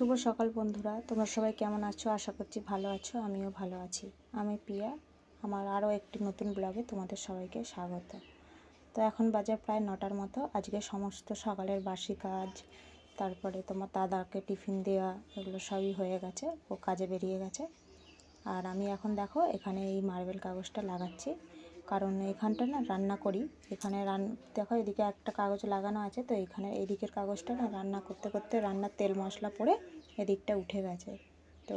শুভ সকাল বন্ধুরা। তোমরা সবাই কেমন আছো? আশা করছি ভালো আছো, আমিও ভালো আছি। আমি পিয়া আমার আরও একটি নতুন ব্লগে তোমাদের সবাইকে স্বাগত। তো এখন বাজে প্রায় নটার মতো। আজকে সমস্ত সকালের বাসি কাজ, তারপরে তোমার দাদাকে টিফিন দেওয়া, এগুলো সবই হয়ে গেছে, ও কাজে বেরিয়ে গেছে। আর আমি এখন দেখো, এখানে এই মার্বেল কাগজটা লাগাচ্ছি। কারণ এখানটা না রান্না করি। এখানে রান, দেখো এদিকে একটা কাগজ লাগানো আছে, তো এখানে এদিকের কাগজটা না রান্না করতে করতে রান্নার তেল মশলা পড়ে এদিকটা উঠে গেছে। তো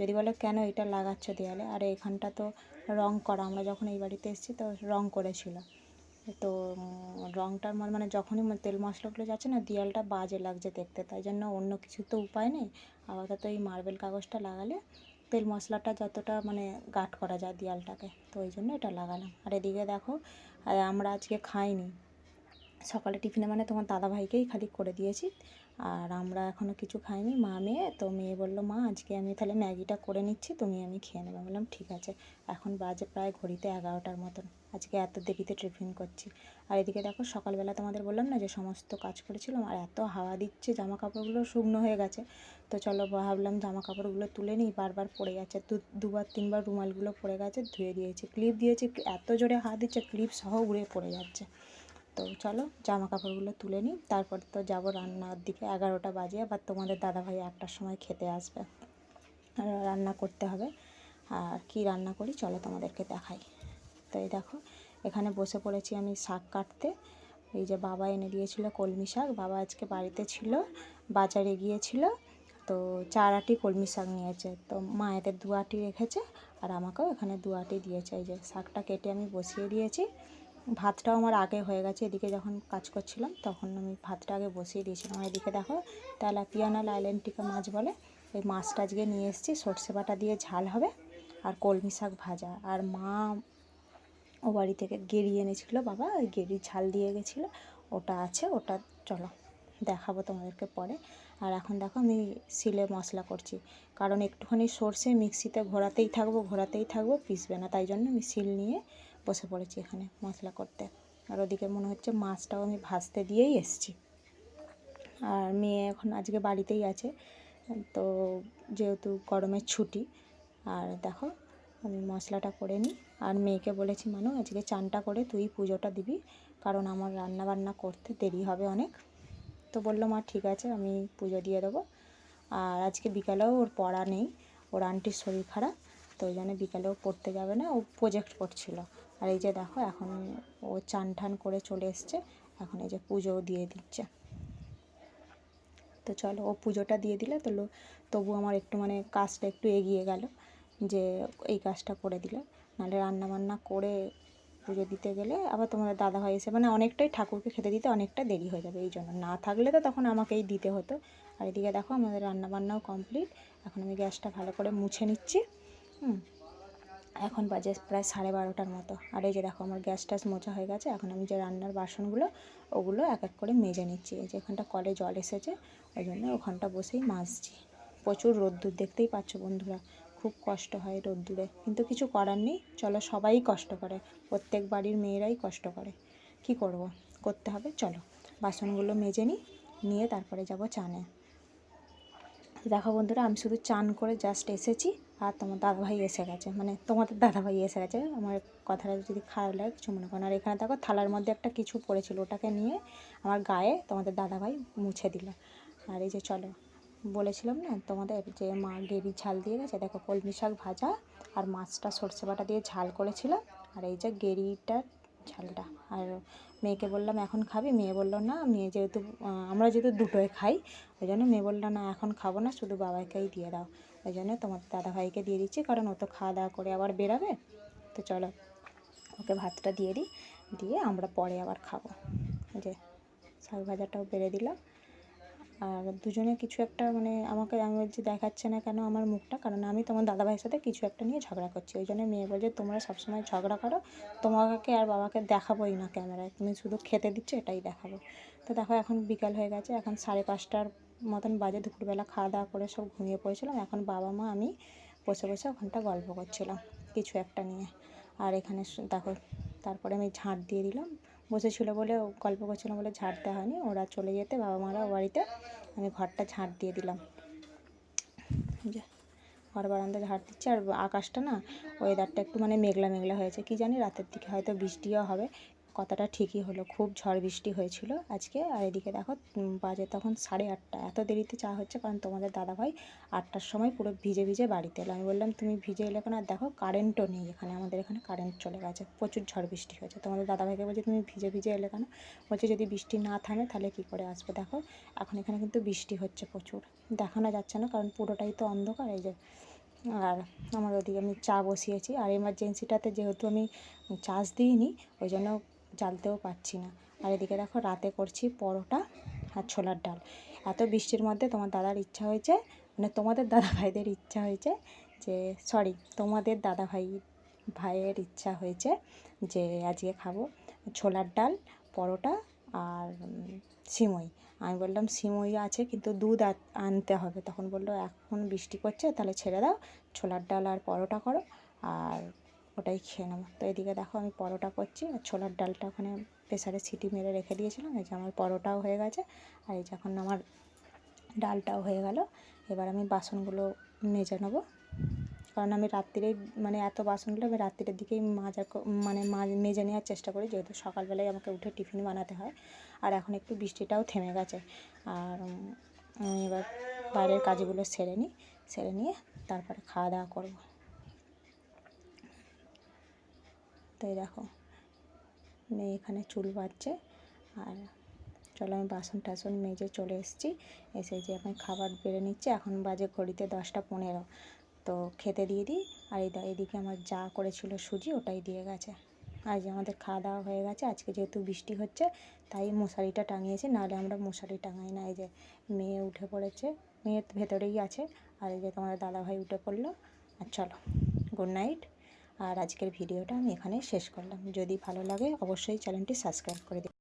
যদি বলে কেন এটা লাগাচ্ছ দেয়ালে? আর এখানটা তো রং করা, আমরা যখন এই বাড়িতে এসেছি তো রং করেছিল। তো রংটার মানে যখনই তেল মশলাগুলো যাচ্ছে না দেয়ালটা বাজে লাগছে দেখতে, তাই জন্য অন্য কিছু তো উপায় নেই। আপাতত এই মার্বেল কাগজটা লাগালে তেল মশলাটা যতটা মানে গাট করা যায় দেওয়ালটাকে তো ওই জন্য এটা লাগালাম। আর এদিকে দেখো আমরা আজকে খাইনি। সকালে টিফিনে মানে তোমার দাদাভাইকেই খালি করে দিয়েছি। আর আমরা এখনও কিছু খাইনি, মা মেয়ে, তো মেয়ে বলল, মা, আজকে আমি তাহলে ম্যাগিটা করে নিচ্ছি, তুমি আমি খেয়ে নেব। বললাম, ঠিক আছে। এখন বাজে প্রায় ঘড়িতে এগারোটার মতন। আজকে এত দেরিতে টিফিন করছি। আর এদিকে দেখো, সকালবেলা তোমাদের বললাম না যে সমস্ত কাজ করেছিলাম, আর এত হাওয়া দিচ্ছে জামা কাপড়গুলো শুকনো হয়ে গেছে। তো চলো ভাবলাম জামা কাপড়গুলো তুলে নিই, বারবার পড়ে যাচ্ছে। দু, দুবার, তিনবার রুমালগুলো পড়ে গেছে, ধুয়ে দিয়েছি, ক্লিপ দিয়েছি এত জোরে হাওয়া দিচ্ছে, ক্লিপ সহ উড়ে পড়ে যাচ্ছে। তো চলো জামা কাপড়গুলো তুলে নিই। তারপর তো যাব রান্নার দিকে। এগারোটা বাজে, আবার তোমাদের দাদাভাই একটার সময় খেতে আসবে। রান্না করতে হবে। আর কি রান্না করি চলো তোমাদেরকে দেখাই। তো এই দেখো, এখানে বসে পড়েছি আমি শাক কাটতে। এই যে বাবা এনে দিয়েছিল কলমি শাক। বাবা আজকে বাড়িতে ছিল, বাজারে গিয়েছিল। তো চার আটি কলমি শাক নিয়েছে। তো মায়েদের দু আটি রেখেছে আর আমাকেও এখানে দু আটি দিয়েছে। এই যে শাকটা কেটে আমি বসিয়ে দিয়েছি। ভাতটাও আমার আগে হয়ে গেছে, এদিকে যখন কাজ করছিলাম তখন আমি ভাতটা আগে বসিয়ে দিয়েছিলাম। এদিকে দেখো, তেলাপিয়া না লাইলেন্টিকা মাছ বলে এই মাছটা আজকে নিয়ে এসেছি, সর্ষে বাটা দিয়ে ঝাল হবে আর কলমি শাক ভাজা। আর মা ও বাড়ি থেকে গেড়ি এনেছিল বাবা, ওই গেড়ি ঝাল দিয়ে গেছিল, ওটা আছে, ওটা চলো দেখাবো তোমাদেরকে পরে। আর এখন দেখো আমি শিলে মশলা করছি, কারণ একটুখানি সর্ষে মিক্সিতে ঘোরাতেই থাকব ঘোরাতেই থাকব পিসবে না, তাই জন্য আমি শিল নিয়ে বসে পড়েছি এখানে মশলা করতে। আর ওদিকে মনে হচ্ছে মাছটাও আমি ভাজতে দিয়েই এসছি। আর মেয়ে এখন আজকে বাড়িতেই আছে, তো যেহেতু গরমের ছুটি, আর দেখো আমি মশলাটা করে নিই। আর মেয়েকে বলেছি, মানু, আজকে চানটা করে তুই পুজোটা দিবি, কারণ আমার রান্না বান্না করতে দেরি হবে অনেক। তো বলল, মা, ঠিক আছে, আমি পুজো দিয়ে দেবো। আর আজকে বিকালেও ওর পড়া নেই, ওর আন্টির শরীর খারাপ, তো ওই জন্য বিকালেও পড়তে যাবে না, ও প্রজেক্ট করছিল। আর এই যে দেখো, এখন ও চান ঠান করে চলে এসছে। এখন এই যে পুজোও দিয়ে দিচ্ছে। তো চলো, ও পুজোটা দিয়ে দিলে তো তবু আমার একটু মানে কাজটা একটু এগিয়ে গেল, যে এই কাজটা করে দিলে। নাহলে রান্না বান্না করে পুজো দিতে গেলে আবার তোমাদের দাদাভাই এসে মানে অনেকটাই ঠাকুরকে খেতে দিতে অনেকটা দেরি হয়ে যাবে, এই জন্য। না থাকলে তো তখন আমাকেই দিতে হতো। আর এদিকে দেখো, আমাদের রান্নাবান্নাও কমপ্লিট এখন আমি গ্যাসটা ভালো করে মুছে নিচ্ছি। হুম। এখন বাজে প্রায় সাড়ে বারোটার মতো। আর এই যে দেখো, আমার গ্যাস ট্যাস মোচা হয়ে গেছে। এখন আমি যে রান্নার বাসনগুলো, ওগুলো এক এক করে মেজে নিচ্ছি। এই যে এখানটা কলে জল এসেছে ওই জন্য ওখানটা বসেই মাজছি। প্রচুর রোদ্দুর, দেখতেই পাচ্ছ বন্ধুরা, খুব কষ্ট হয় রোদ্দুরে। কিন্তু কিছু করার নেই, চলো সবাই কষ্ট করে। প্রত্যেক বাড়ির মেয়েরাই কষ্ট করে। কি করব? করতে হবে, চলো। বাসনগুলো মেজে নিই, নিয়ে তারপরে যাব চানে। দেখো বন্ধুরা, আমি শুধু চান করে জাস্ট এসেছি। আর তোমার দাদাভাই এসে গেছে। মানে তোমাদের দাদাভাই এসে গেছে। আমার কথাটা যদি খারাপ লাগে, কিছু মনে করেন আর এখানে দেখো, থালার মধ্যে একটা কিছু পড়েছিল। ওটাকে নিয়ে আমার গায়ে তোমাদের দাদাভাই মুছে দিল। আর এই যে চলো, বলেছিলাম না, তোমাদের যে মা গেরি ঝাল দিয়ে গেছে, দেখো কলমি শাক ভাজা আর মাছটা সর্ষে বাটা দিয়ে ঝাল করেছিল আর এই যে গেরিটার ঝালটা। আর মেয়েকে বললাম, এখন খাবি? মেয়ে বলল, না, মেয়ে যেহেতু আমরা যেহেতু দুটোই খাই, ওই জন্য মেয়ে বলল, না, এখন খাব না, শুধু বাবাকেই দিয়ে দাও। ওই জন্য তোমার দাদাভাইকে দিয়ে দিচ্ছি, কারণ ও তো খাওয়া দাওয়া করে আবার বেরাবে। তো চলো, ওকে ভাতটা দিয়ে দিই, দিয়ে আমরা পরে আবার খাব। যে, শাক ভাজাটাও বেড়ে দিলাম আর দুজনে কিছু একটা মানে আমাকে আমি বলছি দেখাচ্ছে না কেন আমার মুখটা? কারণ আমি তোমার দাদাভাইয়ের সাথে কিছু একটা নিয়ে ঝগড়া করছি। ওই জন্য মেয়ে বলছে, তোমরা সবসময় ঝগড়া করো, তোমাকে আর বাবাকে দেখাবোই না ক্যামেরায়। তুমি শুধু খেতে দিচ্ছ, এটাই দেখাবো। তো দেখো, এখন বিকাল হয়ে গেছে। এখন সাড়ে পাঁচটার মতন বাজে। দুপুরবেলা খাওয়া দাওয়া করে সব ঘুমিয়ে পড়েছিলাম। এখন বাবা মা আমি বসে বসে ওখানটা গল্প করছিলাম, কিছু একটা নিয়ে। আর এখানে দেখো, তারপরে আমি ঝাঁট দিয়ে দিলাম। বসেছিল বলে গল্প করছিলাম বলে ঝাড় দেওয়া হয়নি। ওরা চলে যেতে বাবা মারা বাড়িতে। আমি ঘরটা ঝাড় দিয়ে দিলাম। ঘর বারান্দা ঝাড় দিচ্ছে। আর আকাশটা না ওয়েদারটা একটু মানে মেঘলা মেঘলা হয়েছে। কি জানি রাতের দিকে হয়তো বৃষ্টিও হবে। কথাটা ঠিকই হলো, খুব ঝড় বৃষ্টি হয়েছিল আজকে। আর এদিকে দেখো বাজে তখন সাড়ে আটটা। এত দেরিতে চা হচ্ছে কারণ তোমাদের দাদাভাই আটটার সময় পুরো ভিজে ভিজে বাড়িতে এলো। আমি বললাম, তুমি ভিজে এলে কেন? আর দেখো কারেন্টও নেই এখানে। আমাদের এখানে কারেন্ট চলে গেছে। প্রচুর ঝড় বৃষ্টি হয়েছে। তোমাদের দাদাভাইকে বলছে, তুমি ভিজে ভিজে এলে কেন? বলছে, যদি বৃষ্টি না থামে তাহলে কী করে আসবে? দেখো, এখন এখানে কিন্তু বৃষ্টি হচ্ছে প্রচুর। দেখানো যাচ্ছে না কারণ পুরোটাই তো অন্ধকার এই যে। আর আমার ওদিকে আমি চা বসিয়েছি। আর এমার্জেন্সিটাতে যেহেতু আমি চার্জ দিইনি, ওই জন্য জ্বালতেও পারছি না। আর এদিকে দেখো রাতে করছি পরোটা আর ছোলার ডাল। এত বৃষ্টির মধ্যে তোমার দাদার ইচ্ছা হয়েছে মানে তোমাদের দাদা ভাইদের ইচ্ছা হয়েছে যে সরি তোমাদের দাদা ভাই, ভাইয়ের ইচ্ছা হয়েছে যে, আজকে খাব ছোলার ডাল, পরোটা আর সিমই। আমি বললাম, সিমই আছে, কিন্তু দুধ আনতে হবে। তখন বলল, এখন বৃষ্টি করছে তাহলে ছেড়ে দাও, ছোলার ডাল আর পরোটা করো, আর ওটাই খেয়ে নেব। তো এদিকে দেখো আমি পরোটা করছি, আর ছোলার ডালটা ওখানে প্রেসারে সিটি মেরে রেখে দিয়েছিলাম। এই যে আমার পরোটাও হয়ে গেছে, আর এই যখন আমার ডালটাও হয়ে গেল। এবার আমি বাসনগুলো মেজে নেব। কারণ আমি রাত্রিরেই মানে এত বাসনগুলো আমি রাত্রিরের দিকেই মাজা মানে মেজে নেওয়ার চেষ্টা করি, যেহেতু সকালবেলায় আমাকে উঠে টিফিন বানাতে হয়। আর এখন একটু বৃষ্টিটাও থেমে গেছে। আর আমি এবার বাইরের কাজগুলো সেরে নিই, সেরে নিয়ে তারপরে খাওয়া দাওয়া করব। তো এই দেখো, মেয়ে এখানে চুল বাঁধছে। আর চলো আমি বাসন টাসন মেজে চলে এসেছি। এসে যে আমি খাবার বেড়ে নিচ্ছি, এখন বাজে ঘড়িতে দশটা পনেরো। তো খেতে দিয়ে দিই। আর এদিকে আমার যা করেছিল সুজি, ওটাই দিয়ে গেছে। আজ আমাদের খাওয়া দাওয়া হয়ে গেছে, আজকে যেহেতু বৃষ্টি হচ্ছে, তাই মশারিটা টাঙিয়েছি, নাহলে আমরা মশারি টাঙাই না। এই যে মেয়ে উঠে পড়েছে, মেয়ে ভেতরেই আছে। আর এই যে তোমাদের দাদাভাই উঠে পড়ল। আর চলো গুড নাইট আর আজকের ভিডিওটা আমি এখানে শেষ করলাম। যদি ভালো লাগে অবশ্যই চ্যানেলটি সাবস্ক্রাইব করে দিই